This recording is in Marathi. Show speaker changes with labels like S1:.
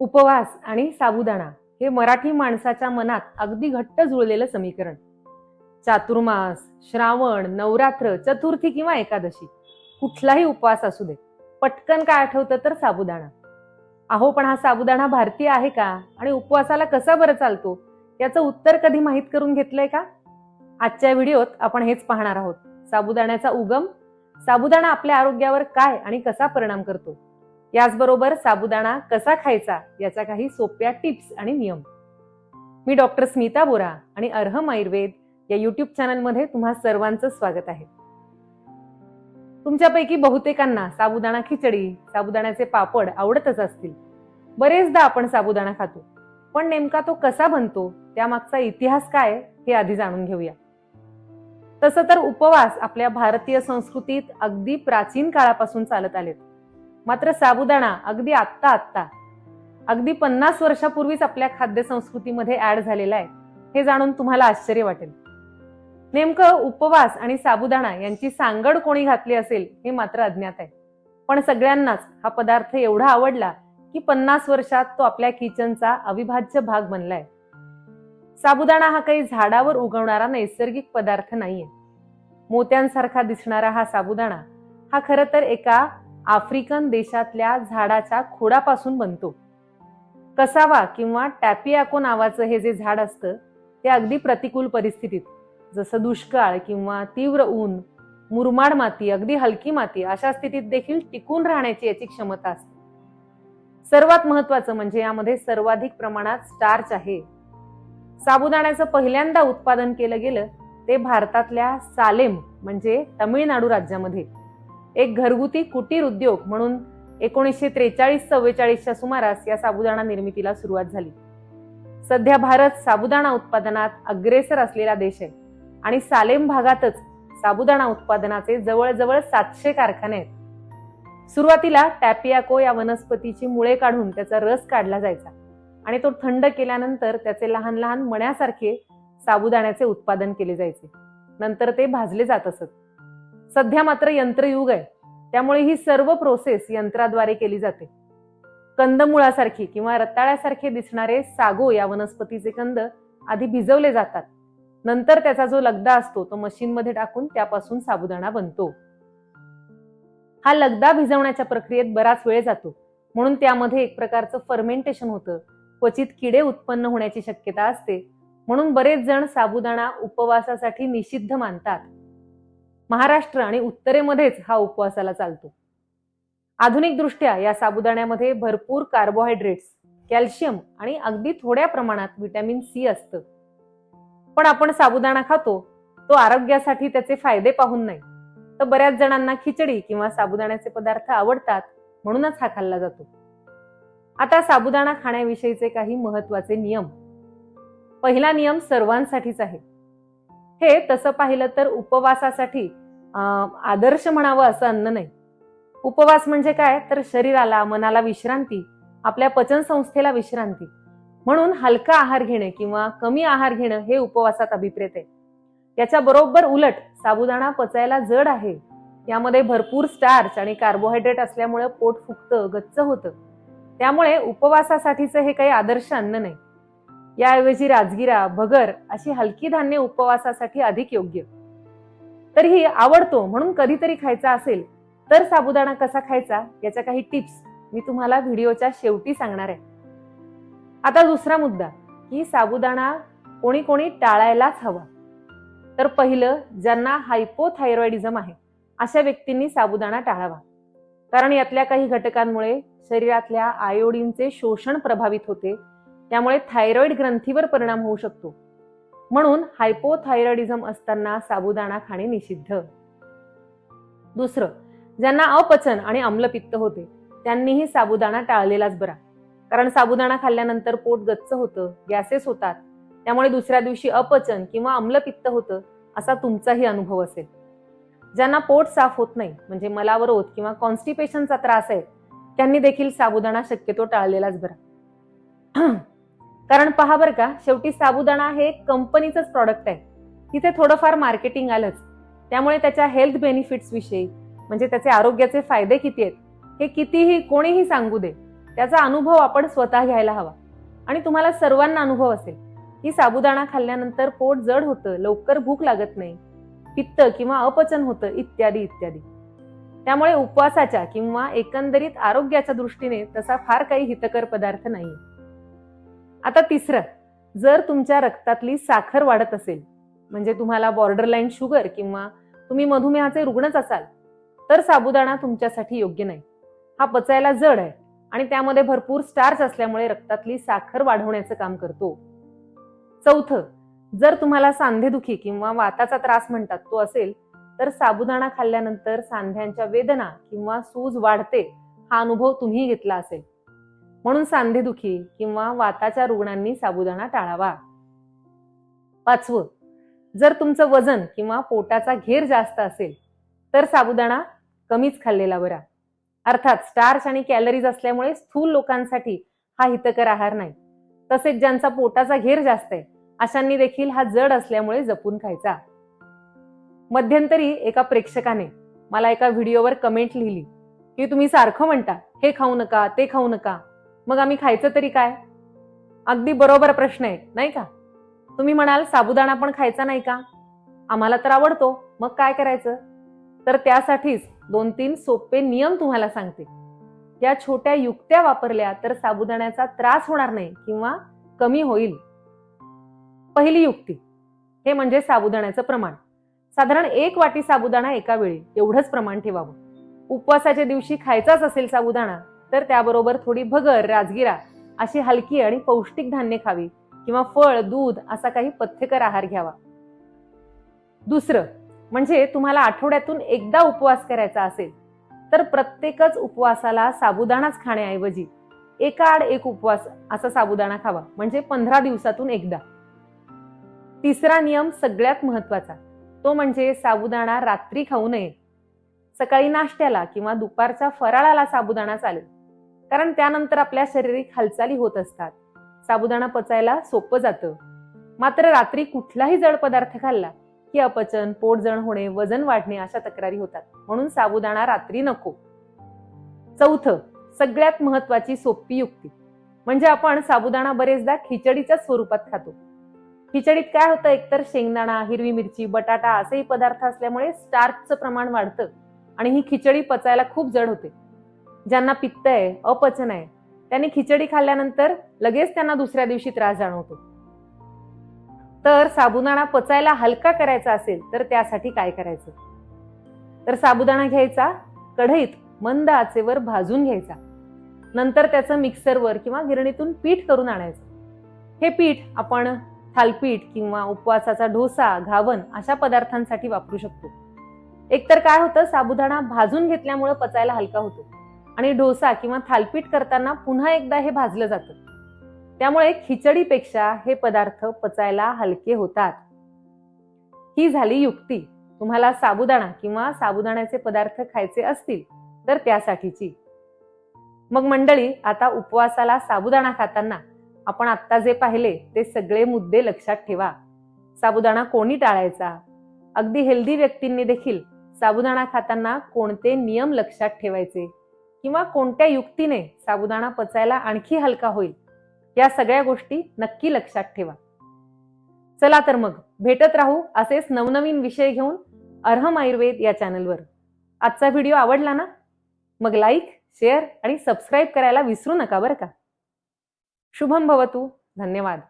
S1: उपवास आणि साबुदाणा हे मराठी माणसाच्या मनात अगदी घट्ट जुळलेलं समीकरण. चातुर्मास श्रावण नवरात्र चतुर्थी किंवा एकादशी कुठलाही उपवास असू दे पटकन काय आठवतं तर साबुदाणा. अहो पण हा साबुदाणा भारतीय आहे का? आणि उपवासाला कसा बरं चालतो? याचं उत्तर कधी माहीत करून घेतलंय का? आजच्या व्हिडिओत आपण हेच पाहणार आहोत. साबुदाण्याचा उगम साबुदाणा आपल्या आरोग्यावर काय आणि कसा परिणाम करतो? याचबरोबर साबुदाणा कसा खायचा याच्या काही सोप्या टिप्स आणि नियम. मी डॉक्टर स्मिता बोरा आणि अर्हम आयुर्वेद या युट्यूब चॅनलमध्ये तुम्हा सर्वांचं स्वागत आहे. तुमच्यापैकी बहुतेकांना साबुदाणा खिचडी साबुदाण्याचे पापड आवडतच असतील. बरेचदा आपण साबुदाणा खातो. पण नेमका तो कसा बनतो त्यामागचा इतिहास काय हे आधी जाणून घेऊया. तसं तर उपवास आपल्या भारतीय संस्कृतीत अगदी प्राचीन काळापासून चालत आलेत. मात्र साबुदाणा अगदी आत्ता आत्ता. अगदी पन्नास वर्षापूर्वीच आपल्या खाद्य संस्कृतीमध्ये ऍड झालेला आहे. हे जाणून तुम्हाला आश्चर्य वाटेल. नेमकं उपवास आणि साबुदाणा यांची सांगड कोणी घातली असेल हे मात्र अज्ञात आहे. पण सगळ्यांनाच हा पदार्थ एवढा आवडला की पन्नास वर्षात तो आपल्या किचनचा अविभाज्य भाग बनलाय. साबुदाणा हा काही झाडावर उगवणारा नैसर्गिक पदार्थ नाहीये. मोत्यांसारखा दिसणारा हा साबुदाणा हा खरं तर एका आफ्रिकन देशातल्या झाडाच्या खोडापासून बनतो. कसावा किंवा टॅपियाको नावाचं हे जे झाड असतं ते अगदी प्रतिकूल परिस्थितीत जसं दुष्काळ किंवा तीव्र ऊन मुरमाड माती अगदी हलकी माती अशा स्थितीत देखील टिकून राहण्याची याची क्षमता असते. सर्वात महत्वाचं म्हणजे यामध्ये सर्वाधिक प्रमाणात स्टार्च आहे. साबुदाण्याचं पहिल्यांदा उत्पादन केलं गेलं ते भारतातल्या सालेम म्हणजे तमिळनाडू राज्यामध्ये. एक घरगुती कुटीर उद्योग म्हणून एकोणीसशे त्रेचाळीस चव्वेचाळीसच्या सुमारास या साबुदाणा निर्मितीला सुरुवात झाली. सध्या भारत साबुदाणा उत्पादनात अग्रेसर असलेला देश आहे आणि सालेम भागातच साबुदाणा उत्पादनाचे जवळजवळ सातशे कारखाने आहेत. सुरुवातीला टॅपियाको या वनस्पतीची मुळे काढून त्याचा रस काढला जायचा आणि तो थंड केल्यानंतर त्याचे लहान लहान मण्यासारखे साबुदाण्याचे उत्पादन केले जायचे. नंतर ते भाजले जात असत. सध्या मात्र यंत्रयुग आहे. त्यामुळे ही सर्व प्रोसेस यंत्राद्वारे केली जाते. कंदमुळासारखी किंवा रताळ्यासारखे दिसणारे सागो या वनस्पतीचे कंद आधी भिजवले जातात. नंतर त्याचा जो लगदा असतो तो मशीनमध्ये टाकून त्यापासून साबुदाणा बनतो. हा लगदा भिजवण्याच्या प्रक्रियेत बराच वेळ जातो. म्हणून त्यामध्ये एक प्रकारचं फर्मेंटेशन होतं. क्वचित किडे उत्पन्न होण्याची शक्यता असते. म्हणून बरेच जण साबुदाणा उपवासासाठी निषिद्ध मानतात. महाराष्ट्र आणि उत्तरेमध्येच हा उपवासाला चालतो. आधुनिक दृष्ट्या या साबुदाण्यामध्ये भरपूर कार्बोहायड्रेट्स कॅल्शियम आणि अगदी थोड्या प्रमाणात व्हिटॅमिन सी असतं. पण आपण साबुदाणा खातो तो आरोग्यासाठी त्याचे फायदे पाहून नाही. तर बऱ्याच जणांना खिचडी किंवा साबुदाण्याचे पदार्थ आवडतात म्हणूनच हा खाल्ला जातो. आता साबुदाणा खाण्याविषयीचे काही महत्त्वाचे नियम. पहिला नियम सर्वांसाठीच आहे. हे तसं पाहिलं तर उपवासासाठी आदर्श म्हणावं असं अन्न नाही. उपवास म्हणजे काय? तर शरीराला मनाला विश्रांती आपल्या पचनसंस्थेला विश्रांती. म्हणून हलका आहार घेणे किंवा कमी आहार घेणं हे उपवासात अभिप्रेत आहे. याच्या बरोबर उलट साबुदाणा पचायला जड आहे. यामध्ये भरपूर स्टार्च आणि कार्बोहायड्रेट असल्यामुळे पोट फुगतं गच्च होतं. त्यामुळे उपवासासाठीचं हे काही आदर्श अन्न नाही. याऐवजी राजगिरा भगर अशी हलकी धान्य उपवासासाठी अधिक योग्य. तरीही आवडतो म्हणून कधीतरी खायचा असेल तर साबुदाणा कसा खायचा याच्या काही टिप्स मी तुम्हाला व्हिडिओच्या शेवटी सांगणार आहे. आता दुसरा मुद्दा की साबुदाणा कोणी कोणी टाळायलाच हवा. तर पहिलं ज्यांना हायपोथायरॉइडिझम आहे अशा व्यक्तींनी साबुदाणा टाळावा. कारण यातल्या काही घटकांमुळे शरीरातल्या आयोडीनचे शोषण प्रभावित होते त्यामुळे थायरॉइड ग्रंथीवर परिणाम होऊ शकतो. म्हणून हायपोथायरॉइडिझम असताना साबुदाणा खाणे निषिद्ध. दुसरं ज्यांना अपचन आणि आम्लपित्त होते त्यांनीही साबुदाणा टाळलेलाच बरा. कारण साबुदाणा खाल्ल्यानंतर पोट गच्च होतं गॅसेस होतात. त्यामुळे दुसऱ्या दिवशी अपचन किंवा आम्लपित्त होतं असा तुमचाही अनुभव असेल. ज्यांना पोट साफ होत नाही म्हणजे मलावरोध किंवा कॉन्स्टिपेशनचा त्रास आहे त्यांनी देखील साबुदाणा शक्यतो टाळलेलाच बरा. कारण पहा बरं का शेवटी साबुदाणा हे कंपनीचंच प्रॉडक्ट आहे. तिथे थोडंफार मार्केटिंग आलंच. त्यामुळे त्याच्या हेल्थ बेनिफिट्स विषयी म्हणजे त्याचे आरोग्याचे फायदे किती आहेत हे कितीही कोणीही सांगू दे. त्याचा अनुभव आपण स्वतः घ्यायला हवा. आणि तुम्हाला सर्वांना अनुभव असेल की साबुदाणा खाल्ल्यानंतर पोट जड होतं लवकर भूक लागत नाही पित्त किंवा अपचन होतं इत्यादी इत्यादी. त्यामुळे उपवासाच्या किंवा एकंदरीत आरोग्याच्या दृष्टीने तसा फार काही हितकर पदार्थ नाही आता तिसरं जर तुमच्या रक्तातली साखर वाढत असेल म्हणजे तुम्हाला बॉर्डरलाईन शुगर किंवा तुम्ही मधुमेहाचे रुग्णच असाल तर साबुदाणा तुमच्यासाठी योग्य नाही. हा पचायला जड आहे आणि त्यामध्ये भरपूर स्टार्च असल्यामुळे रक्तातली साखर वाढवण्याचं काम करतो. चौथं जर तुम्हाला सांधेदुखी किंवा वाताचा त्रास म्हणतात तो असेल तर साबुदाणा खाल्ल्यानंतर सांध्यांच्या वेदना किंवा सूज वाढते हा अनुभव तुम्ही घेतला असेल. म्हणून सांधेदुखी किंवा वाताच्या रुग्णांनी साबुदाणा टाळावा. पाचवं जर तुमचं वजन किंवा पोटाचा घेर जास्त असेल तर साबुदाणा कमीच खाल्लेला बरा. अर्थात स्टार्च आणि कॅलरीज असल्यामुळे स्थूल लोकांसाठी हा हितकर आहार नाही. तसेच ज्यांचा पोटाचा घेर जास्त आहे अशांनी देखील हा जड असल्यामुळे जपून खायचा. मध्यंतरी एका प्रेक्षकाने मला एका व्हिडिओवर कमेंट लिहिली की तुम्ही सारखं म्हणता हे खाऊ नका ते खाऊ नका मग आम्ही खायचं तरी काय? अगदी बरोबर प्रश्न आहे नाही का? तुम्ही म्हणाल साबुदाणा पण खायचा नाही का? आम्हाला तर आवडतो. मग काय करायचं? तर त्यासाठीच दोन तीन सोपे नियम तुम्हाला सांगते. या छोट्या युक्त्या वापरल्या तर साबुदाण्याचा त्रास होणार नाही किंवा कमी होईल. पहिली युक्ती हे म्हणजे साबुदाण्याचं प्रमाण. साधारण एक वाटी साबुदाणा एका वेळी एवढंच प्रमाण ठेवावं. उपवासाच्या दिवशी खायचाच असेल साबुदाणा तर त्याबरोबर थोडी भगर राजगिरा अशी हलकी आणि पौष्टिक धान्य खावी किंवा फळ दूध असा काही पथ्यकर आहार घ्यावा. दुसरं म्हणजे तुम्हाला आठवड्यातून एकदा उपवास करायचा असेल तर प्रत्येकच उपवासाला साबुदाणाच खाण्याऐवजी एका आड एक उपवास असा साबुदाणा खावा म्हणजे पंधरा दिवसातून एकदा. तिसरा नियम सगळ्यात महत्त्वाचा तो म्हणजे साबुदाणा रात्री खाऊ नये. सकाळी नाश्त्याला किंवा दुपारच्या फराळाला साबुदाणा चालेल. कारण त्यानंतर आपल्या शारीरिक हालचाली होत असतात. साबुदाणा पचायला सोपं जातं. मात्र रात्री कुठलाही जड पदार्थ खाल्ला की अपचन पोट जण होणे वजन वाढणे अशा तक्रारी होतात. म्हणून साबुदाणा रात्री नको. चौथं सगळ्यात महत्वाची सोपी युक्ती. म्हणजे आपण साबुदाणा बरेचदा खिचडीच्या स्वरूपात खातो. खिचडीत काय होतं? एकतर शेंगदाणा हिरवी मिरची बटाटा असेही पदार्थ असल्यामुळे स्टार्चचं प्रमाण वाढतं आणि ही खिचडी पचायला खूप जड होते. ज्यांना पित्त आहे अपचन आहे त्यांनी खिचडी खाल्ल्यानंतर लगेच त्यांना दुसऱ्या दिवशी त्रास जाणवतो. तर साबुदाणा पचायला हलका करायचा असेल तर त्यासाठी काय करायचं? तर साबुदाणा घ्यायचा कढईत मंद आचेवर भाजून घ्यायचा. नंतर त्याचं मिक्सरवर किंवा गिरणीतून पीठ करून आणायचं. हे पीठ आपण थालपीठ किंवा उपवासाचा डोसा घावन अशा पदार्थांसाठी वापरू शकतो. एकतर काय होतं साबुदाणा भाजून घेतल्यामुळे पचायला हलका होतो. आणि डोसा किंवा थालपीठ करताना पुन्हा एकदा हे भाजलं जातं. त्यामुळे खिचडीपेक्षा हे पदार्थ पचायला हलके होतात. ही झाली युक्ती. तुम्हाला साबुदाणा किंवा साबुदाण्याचे पदार्थ खायचे असतील तर त्यासाठीची. मग मंडळी आता उपवासाला साबुदाणा खाताना आपण आत्ता जे पाहिले ते सगळे मुद्दे लक्षात ठेवा. साबुदाणा कोणी टाळायचा? अगदी हेल्दी व्यक्तींनी देखील साबुदाणा खाताना कोणते नियम लक्षात ठेवायचे? किंवा कोणत्या युक्तीने साबुदाणा पचायला आणखी हलका होईल या सगळ्या गोष्टी नक्की लक्षात ठेवा. चला तर मग भेटत राहू असेच नवनवीन विषय घेऊन अर्हम आयुर्वेद या चॅनलवर. आजचा व्हिडिओ आवडला ना? मग लाईक शेअर आणि सबस्क्राईब करायला विसरू नका बरं का? शुभम भवतू. धन्यवाद.